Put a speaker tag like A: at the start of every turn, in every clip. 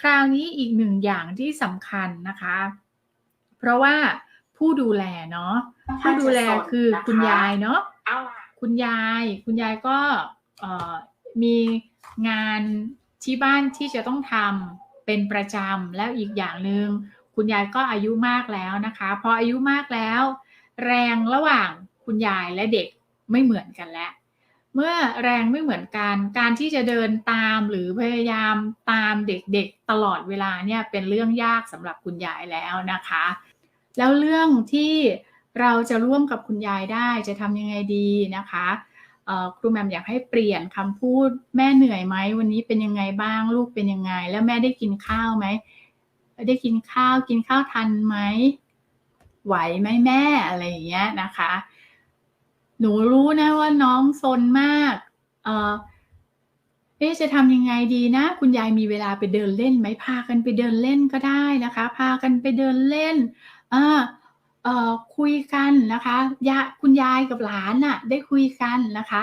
A: คราวนี้อีกหนึ่งอย่างที่สำคัญนะคะ เพราะว่าผู้ดูแลเนาะผู้ดูแลคือคุณยายเนาะคุณยายคุณยายก็มีงานที่บ้านที่จะต้องทำเป็นประจำแล้วอีกอย่างหนึ่งคุณยายก็อายุมากแล้วนะคะพออายุมากแล้ว แรงระหว่างคุณยายและเด็กไม่เหมือนกันแล้ว เมื่อแรงไม่เหมือนกัน การที่จะเดินตามหรือพยายามตามเด็กๆตลอดเวลาเนี่ยเป็นเรื่องยากสำหรับคุณยายแล้วนะคะ แล้วเรื่องที่เราจะร่วมกับคุณยายได้จะทำยังไงดีนะคะครูแหมมอยากให้เปลี่ยนคำพูดแม่เหนื่อยไหมวันนี้เป็นยังไงบ้างลูกเป็นยังไง แล้วแม่ได้กินข้าวไหมได้กินข้าวกินข้าวทันไหมไหวไหมแม่อะไรอย่างเงี้ยนะคะ หนูรู้นะ ว่าน้องซนมากเออเอ๊ะจะทำยังไงดีนะ คุณยายมีเวลาไปเดินเล่นไหมพากันไปเดินเล่นก็ได้นะคะ พากันไปเดินเล่นอ่าเอ่อคุยกันนะคะยาคุณยายกับหลานน่ะได้คุยกันนะคะ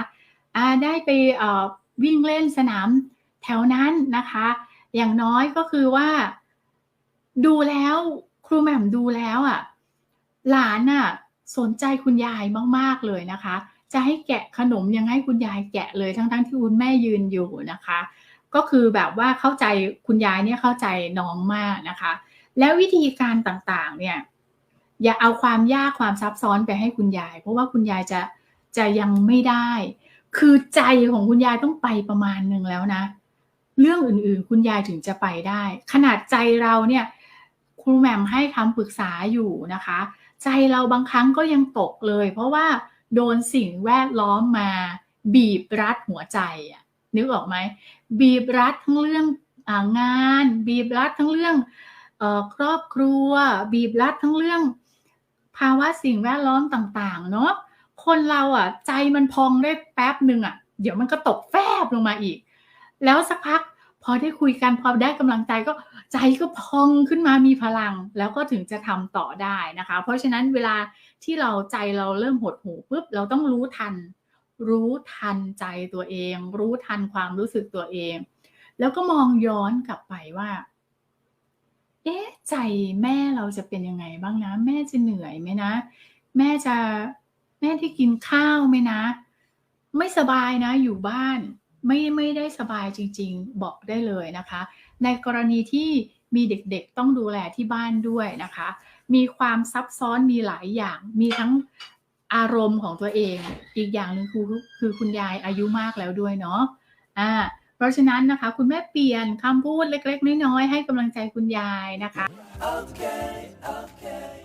A: อ่าได้ไปเอ่อวิ่งเล่นสนามแถวนั้นนะคะ อย่างน้อยก็คือว่า ดูแล้วครูแหม่มดูแล้วอะหลานน่ะสนใจคุณยายมาก ๆ เลยนะคะ จะให้แกะขนมยังให้คุณยายแกะเลยทั้งๆที่คุณแม่ยืนอยู่นะคะ ก็คือแบบว่าเข้าใจคุณยายเนี่ยเข้าใจน้องมากนะคะ แล้ววิธีการต่างๆเนี่ยอย่าเอาความยากความซับซ้อนไปให้คุณยาย เพราะว่าคุณยายจะจะยังไม่ได้ คือใจของคุณยายต้องไปประมาณหนึ่งแล้วนะ เรื่องอื่นๆ คุณยายถึงจะไปได้ ขนาดใจเราเนี่ยครูแหม่มให้คำปรึกษาอยู่นะคะ ใจเราบางครั้งก็ยังตกเลย เพราะว่า โดนสิ่งแวดล้อมมา บีบรัดหัวใจอะนึกออกไหมบีบรัดทั้งเรื่ององาน บีบรัดทั้งเรื่องออครอบครัว บีบรัดทั้งเรื่อง ภาวะสิ่งแวดล้อมต่างๆ เนาะคนเราอะใจมันพองได้แป๊บหนึ่งอะเดี๋ยวมันก็ตกแฟบลงมาอีก แล้วสักพัก พอได้คุยกันพอได้กำลังใจก็ใจก็พองขึ้นมามีพลัง แล้วก็ถึงจะทำต่อได้นะคะ เพราะฉะนั้นเวลาที่เราใจเราเริ่มหดหูปุ๊บเราต้องรู้ทัน รู้ทันใจตัวเอง รู้ทันความรู้สึกตัวเอง แล้วก็มองย้อนกลับไปว่า เอ๊ะใจแม่เราจะเป็นยังไงบ้างนะ แม่จะเหนื่อยไหมนะ แม่จะแม่ได้กินข้าวไหมนะ ไม่สบายนะอยู่บ้าน ไม่ไม่ได้สบายจริง ๆ บอกได้เลยนะคะ ในกรณีที่มีเด็กๆต้องดูแลที่บ้านด้วยนะคะ มีความซับซ้อนมีหลายอย่าง มีทั้งอารมณ์ของตัวเอง อีกอย่างหนึ่งคือคือคุณยายอายุมากแล้วด้วยเนาะอ่าเพราะฉะนั้นนะคะ คุณแม่เปลี่ยนคำพูดเล็ก ๆ น้อยๆให้กำลังใจคุณยายนะคะ
B: Okay, okay.